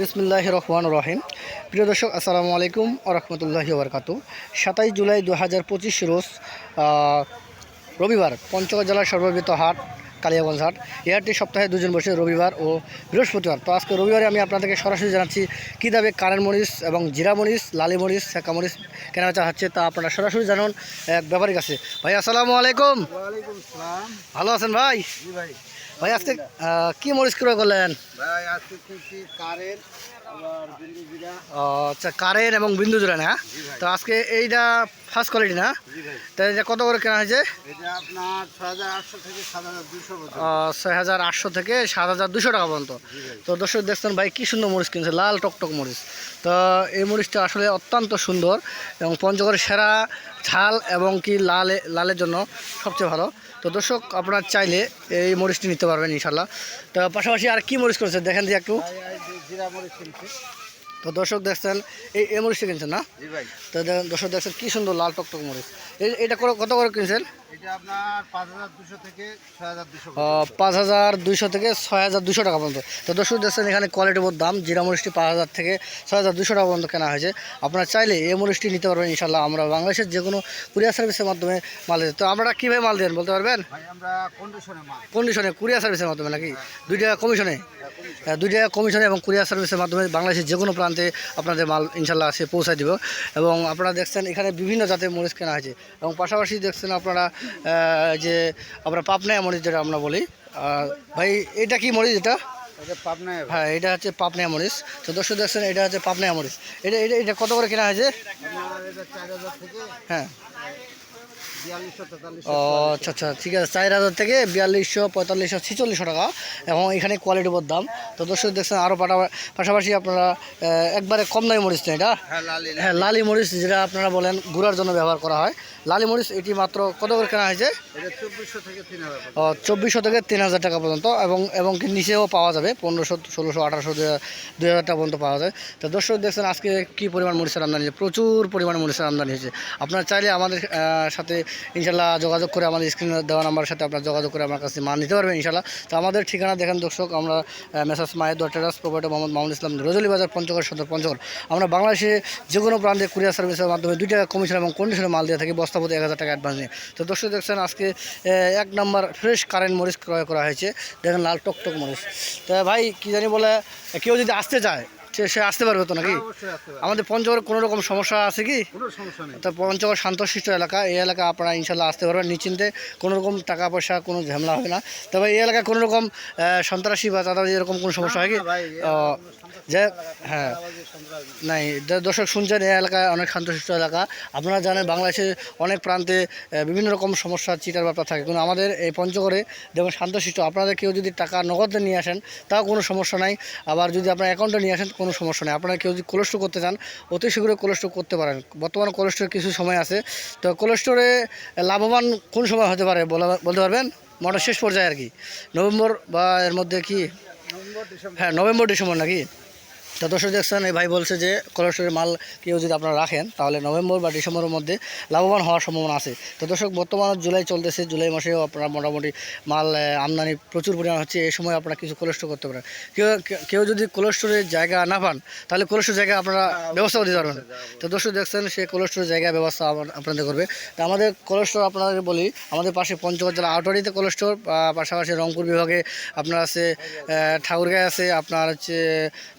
বিসমুল্লাহ রহমান রহিম। প্রিয় দর্শক আসসালামু আলাইকুম আরহামতুল্লাহি ওবরকাতু সাতাইশ জুলাই দু হাজার পঁচিশ রোজ রবিবার পঞ্চগড় জেলার সর্ববৃহৎ হাট কালিয়াগঞ্জ হাট। এই হাটটি সপ্তাহে দুজন বসে রবিবার ও বৃহস্পতিবার। তো আজকে রবিবারে আমি আপনাদেরকে সরাসরি জানাচ্ছি কী দামে কারেন্ট মরিচ এবং জিরা মরিচ লালি মরিচ সেকা মরিচ কেনাবেচা হচ্ছে তা আপনারা সরাসরি জানুন এক ব্যাপারীর কাছে। ভাই আসসালামু আলাইকুম। ভালো আছেন ভাই? ভাই। ভাই আজকে কি মরিচ ক্রয় করলেন? ভাই আজকে কিনছি ও, আচ্ছা কারেন্ট এবং বিন্দু জোড়া না? তো আজকে এইটা ফার্স্ট কোয়ালিটি না? তো এটা কত করে কেনা হয়েছে? ছয় হাজার আটশো থেকে সাত হাজার দুশো টাকা পর্যন্ত। তো দর্শক দেখছেন ভাই কি সুন্দর মরিচ কিনছে লাল টকটক মরিচ। তো এই মরিচটা আসলে অত্যন্ত সুন্দর এবং পঞ্চগড়ের সেরা ঝাল এবং কি লালে লালের জন্য সবচেয়ে ভালো। তো দর্শক আপনার চাইলে এই মরিচটি নিতে পারবেন ইনশাল্লাহ তো পাশাপাশি আর কি মরিচ করেছে দেখেন যে একটু। তো দর্শক দেখছেন এই এই মরিচটা কিনছেন না? তো দর্শক দেখছেন কি সুন্দর লাল টকটক মরিচ। এটা করে- কত করে কিনছেন? এটা আপনার পাঁচ হাজার দুশো থেকে ছয় হাজার দুশো পাঁচ হাজার দুইশো থেকে ছয় হাজার দুশো টাকা পর্যন্ত। তো দর্শক দেখছেন এখানে কোয়ালিটির মধ্যে দাম জিরা মরিচটি পাঁচ হাজার থেকে ছয় হাজার দুশো টাকা পর্যন্ত কেনা হয়েছে। আপনারা চাইলে এই মরিচটি নিতে পারবেন ইনশাল্লাহ আমরা বাংলাদেশের যে কোনো কুরিয়ার সার্ভিসের মাধ্যমে মাল দিই তো আমরা কীভাবে মাল দেন বলতে পারবেন? আমরা কন্ডিশনে মাল কন্ডিশনে কুরিয়ার সার্ভিসের মাধ্যমে নাকি? দুই টাকা কমিশনে হ্যাঁ, দুই টাকা কমিশনে এবং কুরিয়ার সার্ভিসের মাধ্যমে বাংলাদেশের যে কোনো প্রান্তে আপনাদের মাল ইনশাল্লাহ সে পৌঁছায় দিব। এবং আপনারা দেখছেন এখানে বিভিন্ন জাতের মরিচ কেনা হয়েছে। এবং পাশাপাশি দেখছেন আপনারা যে আমরা পাপনায় মরিচ যেটা আমরা বলি। ভাই এটা কি মরিচ এটা? হ্যাঁ এটা হচ্ছে পাপনায়া মরিচ তো দর্শক দেখছেন এটা হচ্ছে পাপনায়া মরিচ এটা এটা এটা কত করে কেনা হয়েছে? হ্যাঁ। ও আচ্ছা আচ্ছা ঠিক আছে। চার হাজার থেকে বিয়াল্লিশশো পঁয়তাল্লিশশো ছিচল্লিশশো টাকা এবং এখানে কোয়ালিটির উপর দাম। তো দর্শক দেখছেন আরও পাশাপাশি আপনারা একবারে কম দামি মরিচ না এটা? হ্যাঁ লালি হ্যাঁ লালি মরিচ যেটা আপনারা বলেন গুঁড়ার জন্য ব্যবহার করা হয়। লালি মরিচ এটি মাত্র কত করে কেনা হয়েছে? চব্বিশশো থেকে তিন হাজার চব্বিশশো থেকে তিন হাজার টাকা পর্যন্ত এবং এবং কি নিচেও পাওয়া যাবে। পনেরোশো, ষোলোশো, আঠারোশো, দুই হাজার টাকা পর্যন্ত পাওয়া যায়। তো দর্শক দেখছেন, আজকে কি পরিমাণ মরিচের আমদানি হয়েছে? প্রচুর পরিমাণে মরিচের আমদানি হয়েছে। আপনারা চাইলে আমাদের সাথে ইনশাল্লাহ যোগাযোগ করে আমাদের স্ক্রিনে দেওয়া নাম্বারের সাথে আপনারা যোগাযোগ করে আমার কাছে মাল নিতে পারবেন ইনশাল্লাহ তো আমাদের ঠিকানা দেখেন দর্শক, আমরা মেসাজ মায়ের টেরাস প্রোভাইডার মোহাম্মদ মামুল ইসলাম রজলি বাজার, পঞ্চগড়, সদর, পঞ্চগড়। আমরা বাংলাদেশে যে কোনো প্রান্তে কুরিয়ার সার্ভিসের মাধ্যমে দুই টাকা কমিশন এবং কন্ডিশনে মাল দিয়ে থাকি বস্তাপতি এক হাজার টাকা অ্যাডভান্স নিয়ে। তো দর্শক দেখছেন, আজকে এক নম্বর ফ্রেশ কারেন্ট মরিচ ক্রয় করা হয়েছে। দেখেন লাল টকটক মরিচ। তো ভাই কী জানি বলে কেউ যদি আসতে চায় সে সে আসতে পারবে তো নাকি? পারে আমাদের পঞ্চগড়ে কোনো রকম সমস্যা আছে কি? তো পঞ্চগড় শান্তশিষ্ট এলাকা এই এলাকা আপনারা ইনশাল্লাহ আসতে পারবেন। নিশ্চিন্তে কোনো রকম টাকা পয়সা কোনো ঝামেলা হবে না। তবে এই এলাকায় কোনো রকম সন্ত্রাসী বা চাঁদাবাজি এরকম কোনো সমস্যা হয় কি? যে হ্যাঁ। নেই। দর্শক শুনছেন এই এলাকায় অনেক শান্তশিষ্ট এলাকা। আপনারা জানেন বাংলাদেশের অনেক প্রান্তে বিভিন্ন রকম সমস্যা চিটার ব্যাপার থাকে। কিন্তু আমাদের এই পঞ্চগড়ে দেখুন শান্তশিষ্ট আপনাদের কেউ যদি টাকা নগদে নিয়ে আসেন তাও কোনো সমস্যা নাই। আবার যদি আপনার অ্যাকাউন্টে নিয়ে আসেন কোনো সমস্যা নেই। আপনারা কেউ যদি কোলেস্ট্রো করতে চান, অতি শীঘ্রই কোলেস্টোর করতে পারেন। বর্তমানে কোলেস্ট্রোল কিছু সময় আছে। তো কোলেস্ট্রোলে লাভবান কোন সময় হতে পারে বলা- বলতে পারবেন? মোটা শেষ পর্যায়ে আর কি। নভেম্বর বা এর মধ্যে কি? হ্যাঁ নভেম্বর, ডিসেম্বর নাকি? তো দর্শক দেখছেন এই ভাই বলছে যে কোলেস্টোরের মাল কেউ যদি আপনারা রাখেন তাহলে নভেম্বর বা ডিসেম্বরের মধ্যে লাভবান হওয়ার সম্ভাবনা আছে। তো দর্শক বর্তমানে জুলাই চলতেছে জুলাই মাসেও আপনারা মোটামুটি মাল আমদানি প্রচুর পরিমাণ হচ্ছে এই সময় আপনারা কিছু কোলেস্টোর করতে পারেন। কেউ কেউ যদি কোলেস্টোরের জায়গা না পান তাহলে কোলেস্টোর জায়গা আপনারা ব্যবস্থা করে দিতে পারবেন। তো দর্শক দেখছেন সে কোলেস্টোরের জায়গা ব্যবস্থা আপনাদের করবে। তো আমাদের কোলেস্টোর আপনাদের বলি আমাদের পাশে পঞ্চগড় জেলা আউটারিতে কোলেস্টোর পাশাপাশি রংপুর বিভাগে আপনার আছে ঠাকুরগাঁয় আছে আপনার হচ্ছে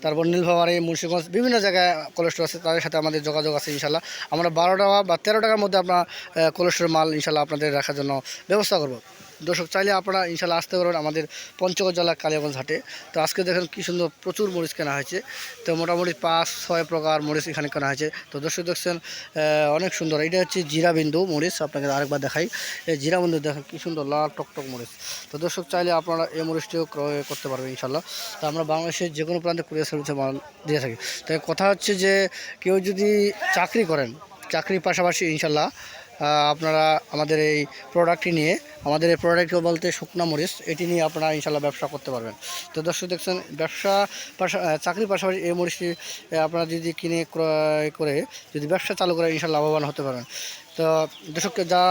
তারপর নীলফামারি মুন্সিগঞ্জ বিভিন্ন জায়গায় কোলেস্টোর আছে, তাদের সাথে আমাদের যোগাযোগ আছে ইনশাল্লাহ আমরা বারো টাকা বা তেরো টাকার মধ্যে আপনার কোলেস্টোর মাল ইনশাল্লাহ আপনাদের রাখার জন্য ব্যবস্থা করব। দর্শক, চাইলে আপনারা ইনশাল্লাহ আসতে পারবেন আমাদের পঞ্চগড় জেলা কালিয়াগঞ্জ হাটে। তো আজকে দেখেন কী সুন্দর প্রচুর মরিচ কেনা হয়েছে। তো মোটামুটি পাঁচ, ছয় প্রকার মরিচ এখানে কেনা হয়েছে। তো দর্শক দেখছেন অনেক সুন্দর। এটা হচ্ছে জিরা বিন্দু মরিচ, আপনাকে আরেকবার দেখাই। এই জিরা বিন্দু দেখেন কী সুন্দর, লাল টকটক মরিচ। তো দর্শক, চাইলে আপনারা এই মরিচটিও ক্রয় করতে পারবেন ইনশাল্লাহ। তো আমরা বাংলাদেশের যে কোনো প্রান্তে কুরিয়ার সার্ভিসে দিয়ে থাকি। তাই কথা হচ্ছে যে, কেউ যদি চাকরি করেন, চাকরির পাশাপাশি ইনশাল্লাহ আপনারা আমাদের এই প্রোডাক্টটি নিয়ে, আমাদের এই প্রোডাক্ট বলতে শুকনা মরিচ, এটি নিয়ে আপনারা ইনশাল্লাহ ব্যবসা করতে পারবেন। তো দর্শক দেখছেন, ব্যবসা পাশা চাকরির পাশাপাশি এই মরিচটি আপনারা যদি কিনে ক্রয় করে, যদি ব্যবসা চালু করে ইনশাল্লাহ লাভবান হতে পারেন তো দর্শককে যা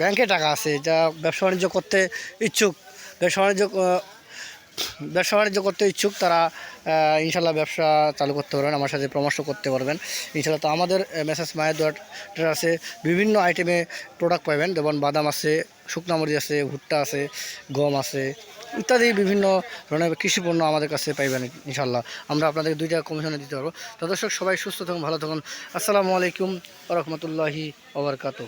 ব্যাংকে টাকা আছে, যা ব্যবসা বাণিজ্য করতে ইচ্ছুক ব্যবসা বাণিজ্য ব্যবসা বাণিজ্য করতে ইচ্ছুক, তারা ইনশাল্লাহ ব্যবসা চালু করতে পারবেন, আমার সাথে পরামর্শ করতে পারবেন। ইনশাল্লাহ তো আমাদের মেসেজ মায়ের দোয়ার আছে, বিভিন্ন আইটেমে প্রোডাক্ট পাবেন, যেমন বাদাম আছে, শুকনা মরিচ আছে, ভুট্টা আছে, গম আছে, ইত্যাদি বিভিন্ন ধরনের কৃষি পণ্য আমাদের কাছে পাইবেন, ইনশাল্লাহ। আমরা আপনাদের দুইটা কমিশনে দিতে পারব। তো দর্শক, সবাই সুস্থ থাকুন, ভালো থাকুন। আসসালামু আলাইকুম রহমতুল্লাহি ওবরকাত